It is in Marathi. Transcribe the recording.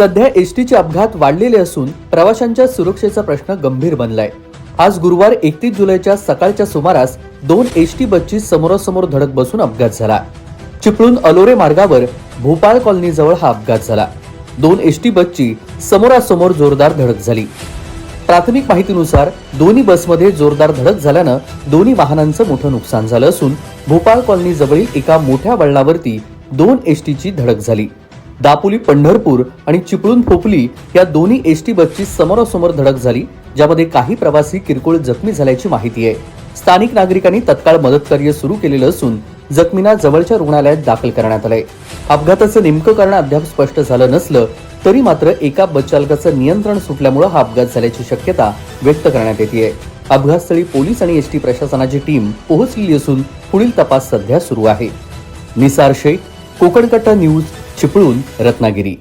सध्या एसटीचे अपघात वाढलेले असून प्रवाशांच्या सुरक्षेचा प्रश्न गंभीर बनलाय. आज गुरुवार एकतीस जुलैच्या सकाळच्या सुमारास दोन एसटी बसची समोरासमोर धडक बसून अपघात झाला. चिपळूण अलोरे मार्गावर भोपाळ कॉलनीजवळ हा अपघात झाला. दोन एसटी बसची समोरासमोर जोरदार धडक झाली. प्राथमिक माहितीनुसार दोन्ही बसमध्ये जोरदार धडक झाल्यानं दोन्ही वाहनांचं मोठं नुकसान झालं असून भोपाळ कॉलनीजवळील एका मोठ्या वळणावरती दोन एसटीची धडक झाली. दापोली पंढरपूर आणि चिपळूण पोपली या दोन्ही एस टी बसची समोरासमोर धडक झाली ज्यामध्ये काही प्रवासी किरकोळ जखमी झाल्याची माहिती आहे. स्थानिक नागरिकांनी तत्काळ मदतकार्य सुरू केलेलं असून जखमींना जवळच्या रुग्णालयात दाखल करण्यात आलंय. अपघाताचं नेमकं कारण अद्याप स्पष्ट झालं नसलं तरी मात्र एका बसचालकाचं नियंत्रण सुटल्यामुळे हा अपघात झाल्याची शक्यता व्यक्त करण्यात येते अपघातस्थळी पोलीस आणि एसटी प्रशासनाची टीम पोहोचलेली असून पुढील तपास सध्या सुरू आहे. निसार शेख कोकणकट्टा न्यूज चिपळूण रत्नागिरी.